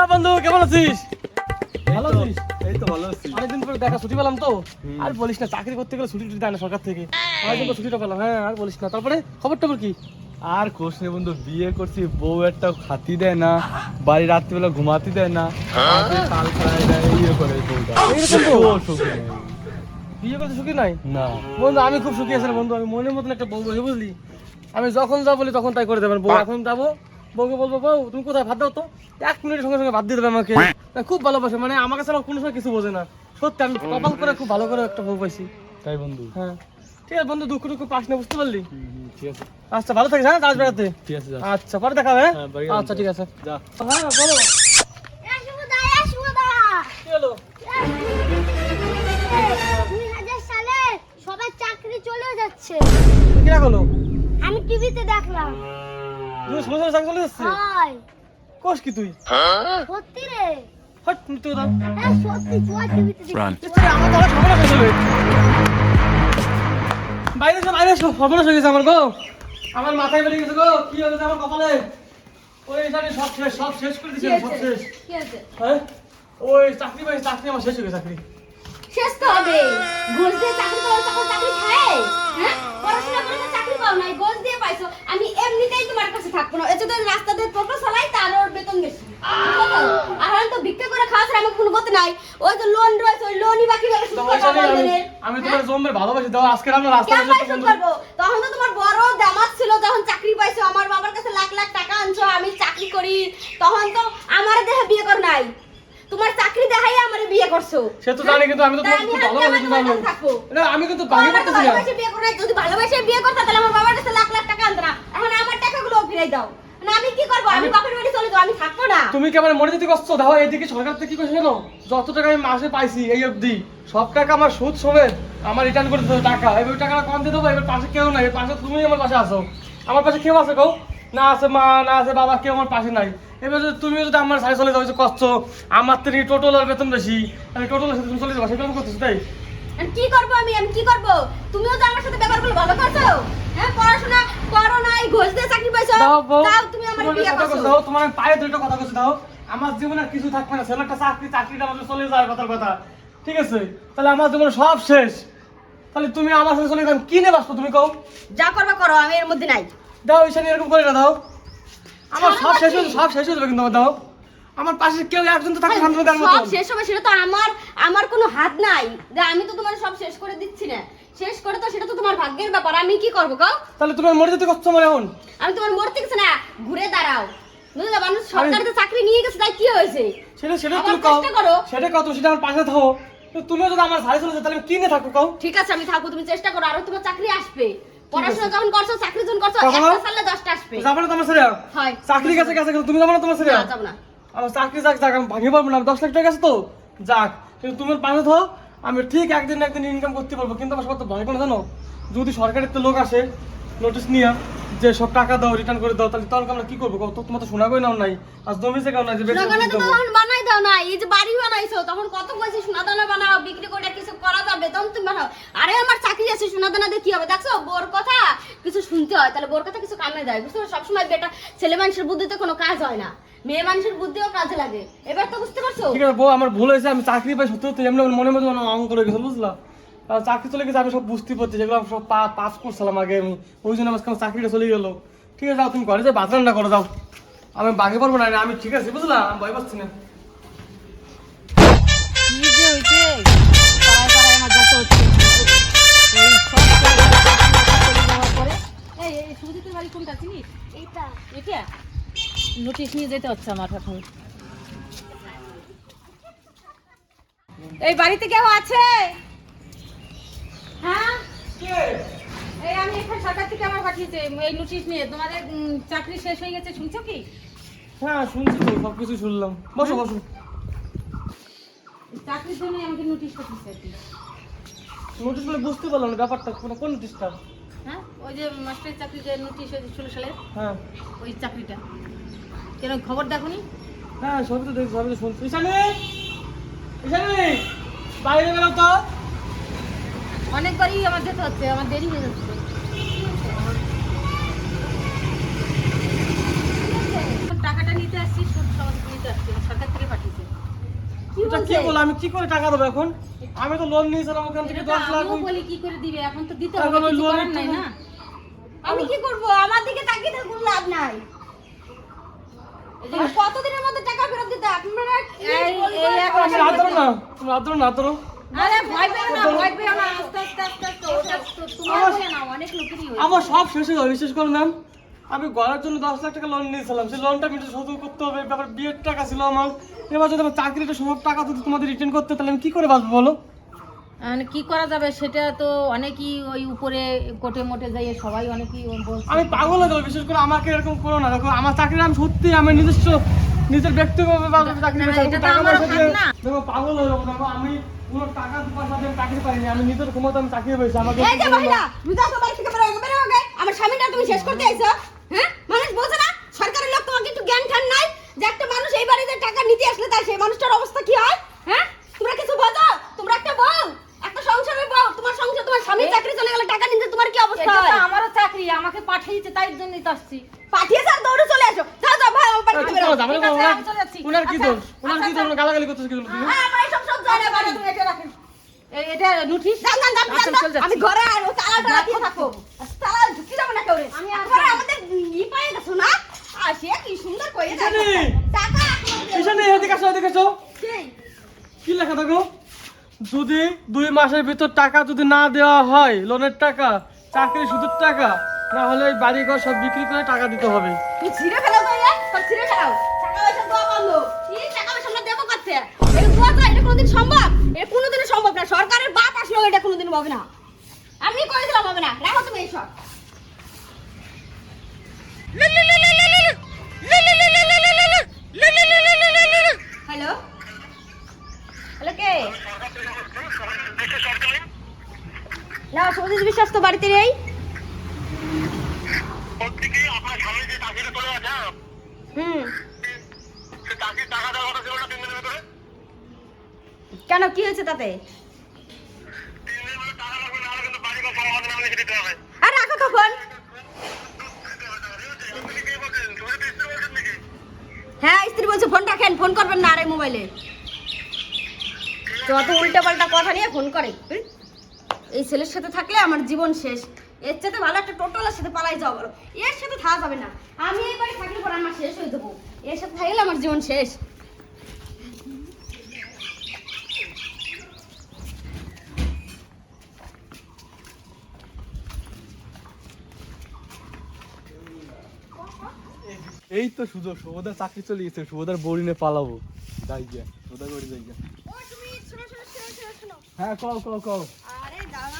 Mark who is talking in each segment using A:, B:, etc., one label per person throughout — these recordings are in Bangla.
A: আ বন্ধু কেমন আছিস? ভালো আছিস?
B: এই তো ভালো আছি।
A: অনেকদিন পরে দেখা ছুটি পেলাম তো। আর বলিস না চাকরি করতে গেলে ছুটি টুটি দেয় না সরকার থেকে। অনেকদিন পর ছুটিটা পেলাম হ্যাঁ আর বলিস না। তারপরে খবর টবর কি?
B: আর কোষ নে বন্ধু বিয়ে করছি বউ একটা খাতি দেয় না বাড়ি রাত্রিবেলা ঘুমাতে দেয় না। আমাকে কাল খায় দেয় ইয়ে করে বউটা। নেই।
A: বিয়ে করতে সুখী নাই?
B: না।
A: বন্ধু আমি খুব সুখী আছি বন্ধু আমি মনের মতন একটা বউ বুঝলি? আমি যখন যা বলি তখন তাই করে দেবেন বউ। এখন যাব বউকে বলব বউ তুমি কোথায়? ভাত দাও তো। এক মিনিটের সঙ্গে সঙ্গে ভাত দিয়ে দেবে আমাকে। খুব ভালোবাসে। মানে আমাকে ছাড়া কোনো সময় কিছু বোঝে না। সত্যি আমি কপাল করে খুব ভালো করে একটা বউ পাইছি।
B: তাই বন্ধু।
A: হ্যাঁ। ঠিক আছে বন্ধু দুঃখ টুকু পাস না বুঝতে পারলি?
B: ঠিক আছে।
A: আচ্ছা ভালো থাকিস হ্যাঁ কাজ বেড়াতে?
B: ঠিক আছে
A: আচ্ছা পরে দেখা হবে হ্যাঁ?
B: হ্যাঁ,
A: আচ্ছা ঠিক আছে।
B: যা।
A: হ্যাঁ বলো।
C: সালে সবার চাকরি চলে যাচ্ছে।
A: কি হলো
C: আমি টিভিতে দেখলাম।
A: তুই সালে চাকরি চলে যাচ্ছে?
C: হয়
A: কোষ কি তুই?
C: সত্যি রে।
A: হট মৃত্যু দাও।
C: হ্যাঁ সত্যি টিভিতে
A: আমার তো হয়ে বাইরে বাইরে এসো সর্বনাশ হয়ে গেছে আমার গো। আমার মাথায় বেরিয়ে গেছে গো কি হয়েছে আমার কপালে? ওই জানি সব শেষ সব শেষ করে দিয়েছে সব শেষ।
C: কি আছে
A: হ্যাঁ? ওই চাকরি পাই চাকরি আমার শেষ হয়ে গেছে চাকরি।
C: শেষ তো হবে। দিয়ে চাকরি পাও তখন চাকরি খায়। হ্যাঁ? পড়াশোনা করে তো চাকরি পাও নাই ঘুষ দিয়ে পাইছো। আমি এমনিতেই তোমার কাছে থাকব না। এতে তো রাস্তা দিয়ে টোটো চালাই তার ওর বেতন বেশি। আর আমি তো ভিক্ষা করে খাওয়া ছাড়া আমার কোনো গতি নাই। ওই তো লোন রয়েছে ওই লোনই বাকি গেলে শুধু
A: আমি আমি তোমার জম্মের ভালোবাসি দাও আজকে আমরা রাস্তা
C: কেন পয়সা করব তখন তো তোমার বড় দামাত ছিল যখন চাকরি পাইছো আমার বাবার কাছে লাখ লাখ টাকা আনছো আমি চাকরি করি। তখন তো আমার দেহে বিয়ে কর নাই। তোমার চাকরি দেখাই আমার বিয়ে করছ।
A: সে তো জানি কিন্তু আমি তো তোমাকে ভালোবাসি জানো। না আমি কিন্তু ভাঙে
C: আমার তো
A: পড়তেছি না।
C: ভালোবাসে বিয়ে করে যদি ভালোবাসে বিয়ে করতে তাহলে আমার বাবার কাছে লাখ লাখ টাকা আনতো না। এখন আমার টাকাগুলো ফিরাই দাও। না আমি কি করব? আমি বাপের বাড়ি চলে যাব আমি থাকব না।
A: তুমি কি আমার মরে যেতে কষ্ট দেখো এদিকে সরকার থেকে কি করছে জানো? যত টাকা আমি মাসে পাইছি এই অবধি সব টাকা আমার সুদ সমেত আমার রিটার্ন করে দিতে টাকা। এবার টাকাটা কম দিয়ে দেবো এবার পাশে কেউ নাই পাশে তুমি আমার পাশে আসো আমার পাশে কেউ আছে কেউ না আছে মা না আছে বাবা কেউ আমার পাশে নাই। এবার যদি তুমি যদি আমার সাথে চলে যাও যে কষ্ট আমার থেকে টোটোলের বেতন বেশি আমি টোটোলের সাথে তুমি চলে যাব সেটা আমি করতেছি তাই?
C: আর কি করব আমি? আমি কি করব? তুমিও তো আমার সাথে ব্যাপারগুলো ভালো করছ। হ্যাঁ পড়াশোনা করো নাই ঘোষ দিয়ে চাকরি পাইছো। তাও তুমি আমার বিয়ে করছ।
A: দাও তোমার আমি পায়ে দুটো কথা বলছি দাও। আমার জীবনে কিছু থাকবে না ছেলেটা চাকরি চাকরিটা আমাদের চলে যায় কথার কথা। ঠিক আছে? তাহলে আমার জীবনে সব শেষ। তাহলে তুমি আমার সাথে চলে গেলাম কি নেবাস তুমি কও?
C: যা করবা করো আমি এর মধ্যে নাই।
A: দাও ঈশানি এরকম করে না দাও। আমার সব শেষ হয়ে সব শেষ হয়ে যাবে কিন্তু আমার দাও। আমার পাশে কেউ একজন তো থাকবে শান্ত দেওয়ার
C: সব শেষ হবে সেটা তো আমার আমার কোনো হাত নাই। যে আমি তো তোমার সব শেষ করে দিচ্ছি না। শেষ করে তো সেটা তো তোমার ভাগ্যের ব্যাপার আমি কি করব কাও
A: তাহলে তুমি মরে যেতে কষ্ট আমার এখন?
C: আমি তোমার মরতে গেছি না ঘুরে দাঁড়াও। বুঝলে মানুষ সরকার তো চাকরি নিয়ে গেছে তাই কি হয়েছে?
A: সেটা সেটা তুমি কও। সেটা কত সেটা আমার পাশে থাকো তো তুমিও যদি আমার সাড়ে চলে যাও তাহলে আমি কি থাকব কও।
C: ঠিক আছে আমি থাকব তুমি চেষ্টা করো আরও তোমার চাকরি আসবে। পড়াশোনা যখন করছ? চাকরি যখন করছ? একটা সালে দশটা আসবে।
A: যাব না তোমার ছেলে
C: হয়।
A: চাকরি গেছে গেছে তুমি যাব না তোমার
C: না
A: আমার চাকরি যাক যাক আমি ভাঙে পারব না। দশ লাখ টাকা আছে তো। যাক কিন্তু তুমি আমি ঠিক একদিন একদিন ইনকাম করতে পারব। কিন্তু আমার সব তো ভয় কোনো জানো? যদি সরকারের তো লোক আসে নোটিশ নিয়ে যে সব টাকা দাও রিটার্ন করে দাও তাহলে তখন আমরা কি করব? কত তোমার তো শোনাগোই নাও নাই। আর জমি জায়গাও নাই যে বেশি
C: সোনাদানা তো। তখন বানাই দাও না এই যে বাড়ি বানাইছো তখন কত কইছি সোনাদানা বানাও বিক্রি করে কিছু করা যাবে তখন তুমি বানাও আরে আমার চাকরি আছে সোনাদানা দিয়ে কি হবে? দেখছ? বোর কথা কিছু শুনতে হয় তাহলে বোর কথা কিছু কামে যায় বুঝতে পারছ? সবসময় বেটা ছেলে মানুষের বুদ্ধিতে কোনো কাজ হয় না। মেয়ে মানুষের বুদ্ধিও কাজে লাগে। এবার তো বুঝতে পারছ?
A: ঠিক আছে বউ আমার ভুল হয়েছে আমি চাকরি পাই সত্যি এমনি মনের মধ্যে অঙ্ক করে গেছিল বুঝলা? চাকরি চলে গেছে আমি সব বুঝতে পারছি যেগুলো আমি সব পা- পাস করছিলাম আগে। আমি ওই জন্য আমার চাকরিটা চলে গেলো। ঠিক আছে যাও তুমি ঘরে যাও ভাত রান্না করে দাও আমি বাকি পারব না আমি ঠিক আছে বুঝলা? আমি ভয় পাচ্ছি না।
D: যত হচ্ছে এই সব চলে যাওয়ার পরে। এই এই সুজিতের বাড়ি কোনটা চিনিস
C: এইটা।
D: এটা নোটিশ নিয়ে যেতে হচ্ছে আমার এই বাড়িতে কেউ আছে? হ্যাঁ? এই আমি এখানে সরকার থেকে আমার পাঠিয়েছে এই নোটিশ নিয়ে। তোমাদের চাকরি শেষ হয়ে গেছে শুনছো কি?
A: হ্যাঁ শুনছি তো সব কিছু শুনলাম। বসো বসো।
D: চাকরির জন্য আমাকে নোটিশ পাঠিয়েছে
A: নোটিশ বলে বুঝতে পারলাম না ব্যাপারটা কোন নোটিশটা
D: হ্যাঁ? ওই যে মাস্টারের চাকরি যে নোটিশ হয়েছে ষোলো সালে
A: হ্যাঁ।
D: ওই চাকরিটা। কেন খবর দেখোনি
A: হ্যাঁ সবই তো দেখছি সবই তো শুনছি। বাইরে বেরো তো!
D: অনেকবারই আমার যেতে হচ্ছে আমার দেরি হয়ে যাচ্ছে। টাকাটা নিতে আসছি সুদ সমাজ নিতে আসছি সরকার
A: এটা কি বল? আমি কি করে টাকা দেবো এখন? আমি তো লোন নিয়েছিলাম ওখান থেকে
D: এটা তো
A: দশ লাখ
D: আমিও বলি কি করে দিবে? এখন তো দিতে হবে কিছু করার নাই না।
C: আমি কি করব? আমার দিকে তাকিয়ে থাকলে কোনো লাভ নাই। কতদিনের মধ্যে টাকা ফেরত দিতে আপনারা
D: এই- এখন আরে না ভয় পেও না আস্তে আস্তে আস্তে আস্তে ওটা তো তোমার
A: আমার-
D: বলে না অনেক লোকেরই
A: আমার সব শেষ হয়ে গেল বিশেষ করে ম্যাম আমি গড়ার জন্য দশ লাখ টাকা লোন নিয়েছিলাম। সেই লোনটা কিন্তু শোধ করতে হবে ব্যাপার বিয়ের টাকা ছিল আমার। এবার যদি আমার চাকরিটা সব টাকা যদি তোমাদের রিটার্ন করতে তাহলে আমি কি করে বাঁচবো বলো?
D: মানে কি করা যাবে সেটা তো অনেকই ওই উপরে কোটে মোটে যাই সবাই অনেকই
A: আমি পাগল হয়ে গেল বিশেষ করে আমাকে এরকম করো না। দেখো আমার চাকরি আমি সত্যি আমি নিজস্ব নিজের ব্যক্তিগত চাকরি
D: তো।
A: দেখো পাগল হয়ে যাব দেখো আমি কোনো টাকা পয়সা দিয়ে আমি চাকরি পাইনি আমি নিজের ক্ষমতা আমি চাকরি পেয়েছি আমাকে
C: এই যে মহিলা তুমি তো বাড়ি থেকে বেরো বেরো আগে। আমার স্বামীটা তুমি শেষ করতে আইছো হ্যাঁ? মানুষ বোঝে না সরকারের লোক তোমাকে একটু জ্ঞান ঠান নাই যে একটা মানুষ এই বাড়িতে টাকা নিতে আসলে তার সেই মানুষটার অবস্থা কি হয় হ্যাঁ? তোমরা কিছু বোঝো তোমরা একটা বউ একটা সংসারের বউ তোমার সংসার তোমার চাকরি চলে গেলে টাকা নিতে তোমার কি অবস্থা
D: এটা আমারও চাকরি আমাকে পাঠিয়েছে তাই জন্যই তো আসছি।
C: পাঠিয়ে স্যার দৌড়ে চলে আসো। যাও যাও ভাই আমার বাড়ি থেকে বেরো
A: কি
D: আচ্ছা,
A: দোষ? ওনার কি
D: আচ্ছা,
A: দোষ? গালাগালি করতেছে কি তুমি
C: আমার সব সব জায়গা বাড়ি
D: তুমি এটা রাখেন। এই- এটা নোটিশ
C: যান যান যান, যান,
D: চল
C: যান। আমি ঘরে আর ও তালাটা দিয়ে থাকব তালা ঢুকি যাব না কেউ আমি একবারে আমাদের ই পায়ে গেছো না? আর কি সুন্দর কইয়ে টাকা এখনও দেবে।
A: কিসে নেই এদিকে আসো এদিকে আসো। কি লেখা থাকো? যদি দুই মাসের ভিতর টাকা যদি না দেওয়া হয় লোনের টাকা চাকরি সুদের টাকা না হলে এই বাড়ি ঘর সব বিক্রি করে টাকা দিতে হবে।
C: তুই ছিঁড়ে ফেলাও তো সব ছিঁড়ে ফেলাও। টাকা পয়সা দেওয়া বন্ধ। কি টাকা পয়সা দেবো থেকে? এটা? এটা কোনোদিন সম্ভব? এটা কোনোদিনও সম্ভব না। সরকারের বাপ আসলেও এটা কোনোদিন হবে না। আমি করে দিলাম হবে না। রাখো তুমি এইসব। হ্যালো হ্যালো কে না সবজিৎ বিশ্বাস তো বাড়িতে নেই হুম
E: সে চাকরির টাকা দেওয়ার কথা ছিল না তিন দিনের ভিতরে
C: কেন কি হয়েছে তাতে
E: তিন দিনের ভিতরে টাকা লাগবে না হলে কিন্তু বাড়ি ঘর সব আমাদের
C: তখন
E: কি বলছেন তুমি তো স্ত্রী বলছেন নাকি
C: হ্যাঁ স্ত্রী বলছে ফোন রাখেন, ফোন করবেন না আর মোবাইলে। তো অত উল্টা পাল্টা কথা নিয়ে ফোন করে? এই ছেলের সাথে থাকলে আমার জীবন শেষ। এর সাথে ভালো একটা টোটলার সাথে পালাই যাওয়া ভালো। এর সাথে থাকা যাবে না। আমি এই বাড়ি থাকলে পরে আমার শেষ হয়ে যাব। এর সাথে থাকলে আমার জীবন শেষ।
B: এই তো সুযোগ শুভদার চাকরি চলে গেছে শুভদার বড়িনে পালাবো। যাই গিয়া শুভদার বড়ি যাই গিয়া। হ্যাঁ কও কও কও।
C: দাদা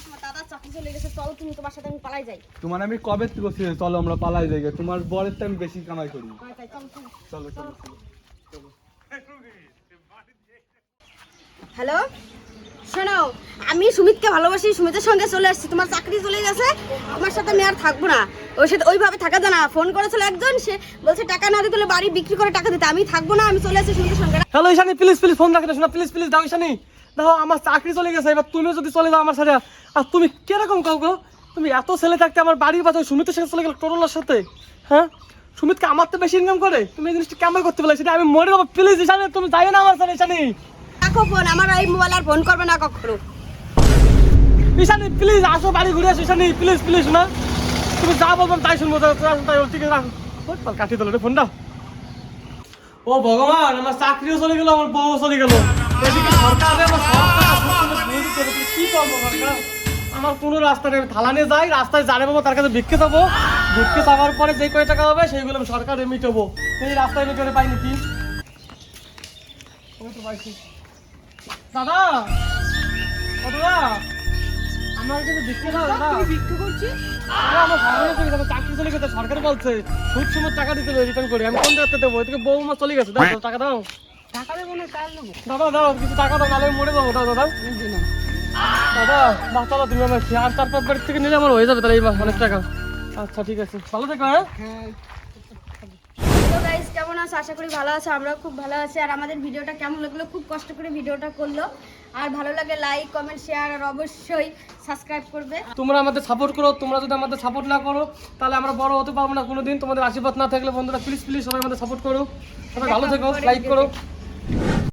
C: তোমার আমি
B: কবে থেকে চলো আমরা পালাই যাই। তোমার বরের টাইম বেশি কামাই করি।
C: চলো চলো।
B: চলো
C: হ্যালো? শোনো, আমি সুমিতকে ভালোবাসি, সুমিতের সঙ্গে চলে আসছি, তোমার চাকরি চলে গেছে তোমার সাথে আমি আর থাকব না। ওর সাথে ওইভাবে থাকা যায় না, ফোন করেছিল একজন, সে বলছে টাকা না দিতে বাড়ি বিক্রি করে টাকা দিতে, আমি থাকব না, আমি চলে আসছি সুমিতের সঙ্গে।
A: Hello, Ishani please please phone রাখতে শোনা প্লিজ প্লিজ দাও, ঈশানি। দেখো, আমার চাকরি চলে গেছে, এবার তুমিও যদি চলে যাও আমার সাথে, আর তুমি কীরকম কাউ গো? তুমি এত ছেলে থাকতে আমার বাড়ির বাচ্চা সুমিতের সাথে চলে গেল টোটলার সাথে হ্যাঁ? সুমিতকে আমার তো বেশি ইনকাম করে, তুমি এই জিনিসটা কেমন করতে পারলে সেটা আমি মরে যাব প্লিজ ঈশানি, তুমি যাই না আমার সাথে, ঈশানি।
C: রাখো ফোন আমার এই মোবাইল আর ফোন করবে না কখনো।
A: ঈশানি প্লিজ আসো, বাড়ি ঘুরে আসো, ঈশানি প্লিজ প্লিজ না তুমি যা বলবেন তাই শুনব তাই ঠিক আছে ওই দিল রে ফোনটা ও ভগবান, আমার চাকরিও চলে গেল, আমার বউ চলে গেল। আমার কোনো রাস্তা নেই, আমি থালা নিয়ে যাই, রাস্তায় জানে বাবা তার কাছে ভিক্ষে যাব ভিক্ষে যাওয়ার পরে যে কয় টাকা হবে, সেইগুলো আমি সরকারে মিটাবো। এই রাস্তায় মিটারে পাইনি কি? দাদা ও দাদা আমার কিন্তু ভিক্ষে দাও দাদা।
D: বিক্রি করছি?
A: আরে আমার সামনে চলে গেছে চাকরি চলে গেছে সরকার বলছে সময় টাকা দিতে হবে রিটার্ন করে। আমি কোন জায়গাতে দেবো? এদিকে বউ মা চলে গেছে। দাও টাকা দাও।
D: টাকা দেবো না কাল নেব।
A: দাদা দাও কিছু টাকা দাও নাহলে মরে যাব। দাও দাদা। দাদা তুমি আমার আর চার পাঁচ বাড়ির থেকে নিলে আমার হয়ে যাবে তাহলে এই অনেক টাকা। আচ্ছা ঠিক আছে। ভালো থেকো হ্যাঁ?
C: গাইস কেমন আছো? আশা করি ভালো আছো আমরাও খুব ভালো আছি। আর আমাদের ভিডিওটা কেমন লাগল? খুব কষ্ট করে ভিডিওটা করল। আর ভালো লাগে লাইক কমেন্ট শেয়ার আর অবশ্যই সাবস্ক্রাইব করবে।
A: তোমরা আমাদের সাপোর্ট করো তোমরা যদি আমাদের সাপোর্ট না করো তাহলে আমরা বড় হতে পারব না কোনোদিন। তোমাদের আশীর্বাদ না থাকলে বন্ধুরা প্লিজ প্লিজ সবাই আমাদের সাপোর্ট করো। সবাই ভালো থেকো লাইক করো।